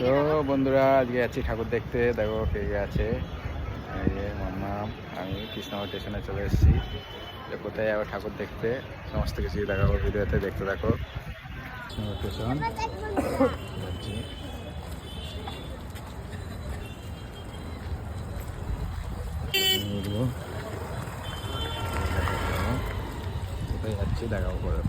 তো বন্ধুরা, আজকে যাচ্ছি ঠাকুর দেখতে। দেখো কে আছে। এই আমি কৃষ্ণনগর স্টেশনে চলে এসেছি। কোথায় যাব ঠাকুর দেখতে, সমস্ত কিছু দেখাবো ভিডিওতে, দেখতে দেখো কৃষ্ণনগর স্টেশন। কোথায় যাচ্ছি, দেখাবো পরে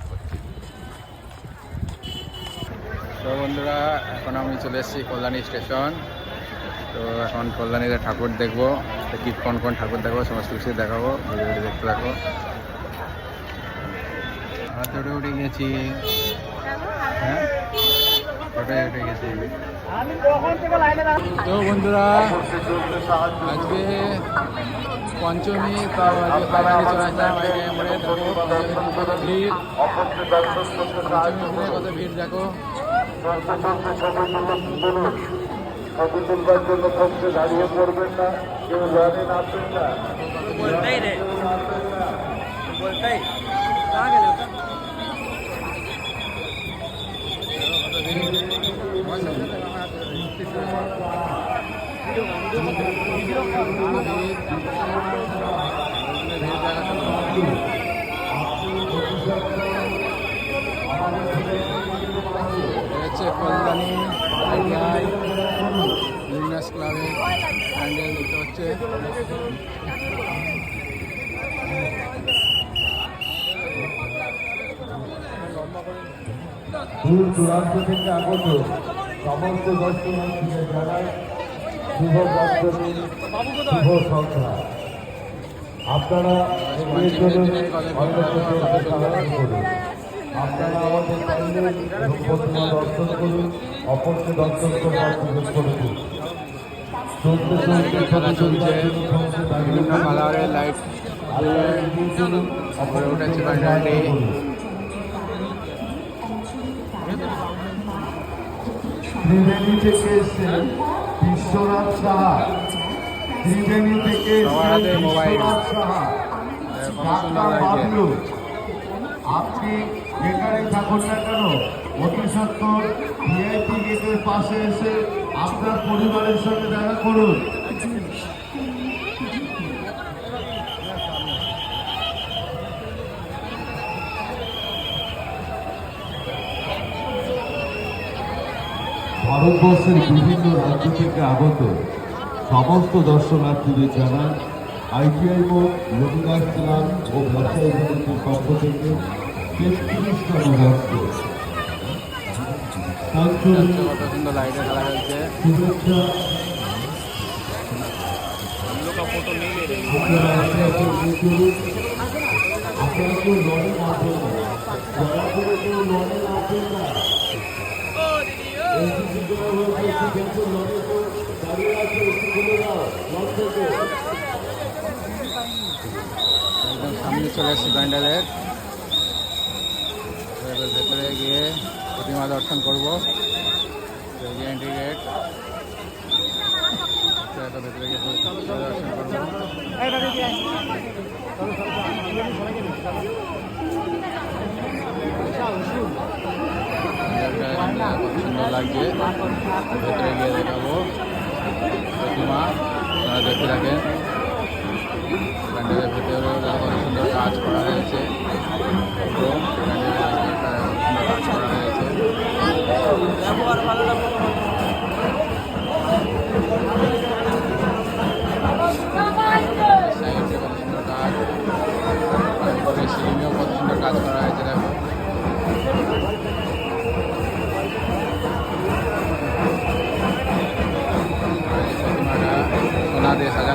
তো বন্ধুরা, এখন আমি চলে এসেছি কল্যাণী স্টেশন। তো এখন কল্যাণীতে ঠাকুর দেখব। কি, কোন কোন ঠাকুর দেখব, সমস্ত কিছু দেখাবো। ভিডিওটি দেখতে থাকো। আমরা তো উঠে গেছি। হ্যাঁ? উঠে উঠে গেছি। তো বন্ধুরা, আজকে পঞ্চমী তাও ভিড়। পঞ্চমী কত ভিড়, দেখো। চলতে চলতে সচেতন বলুন সচেতনতার জন্য কষ্টে দাঁড়িয়ে পড়বেন না কেউ জানে নাচবেন না Thank you. হচ্ছে কল্যাণী আইটিআই বিজনেস ক্লাবের প্যান্ডেল দেখতে হচ্ছে দূর দূরান্ত থেকে আগত সমস্ত দর্শনার্থীদের জানাই শুভ পঞ্চমী শুভ সন্ধ্যা। আপনারা করুন আপনারা আমাদের প্রতিমা দর্শন করুন অপরকে দর্শন করবার সুযোগ করে দিন। চলতে চলতে খেলা চলছে বিভিন্ন কালারের লাইট উপরে উঠেছে প্যান্ডেলটি ত্রিবেণী থেকে এসছেন বিশ্বনাথ সাহা। ত্রিবেণী থেকে মোবাইল। সাহা। ডাক্তার বাবলু। আপনি যেখানেই থাকুন না কেন, অতি সত্তর ভিআইপি গেটের পাশে এসে আপনার পরিবারের সঙ্গে দেখা করুন। ভারতবর্ষের বিভিন্ন রাজ্য থেকে আগত সমস্ত দর্শনার্থীদের জানান আইটিআই মোড় রবিদাস ক্লাব ও ব্যবসায়ী সমিতির পক্ষ থেকে তেত্রিশতম বর্ষ শুভেচ্ছা। চলে এসেছি প্যান্ডেলের ভেতরে গিয়ে প্রতিমা দর্শন করব। এন্ট্রি গেট ভেতরে গিয়ে দর্শন করব। সুন্দর লাগছে। ভেতরে গিয়ে দেখাবো প্রতিমা। দেখতে থাকেন। প্যান্ডেলের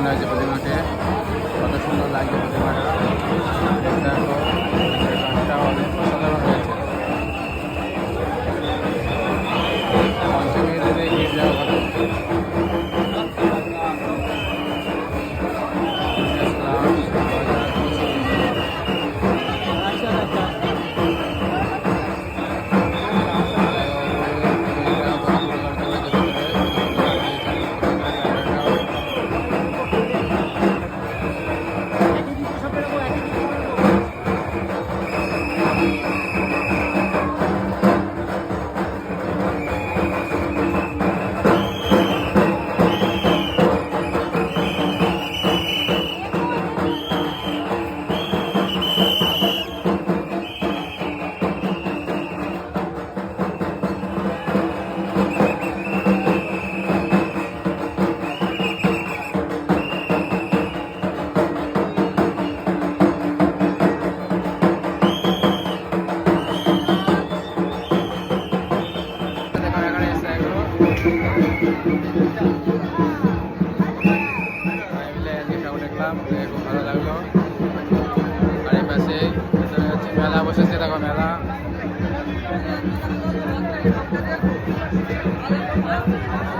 সোনা দিয়ে সাজানো হয়েছে ভালো লাগল আর এই মেলা বসেছে দেখো মেলা Thank you.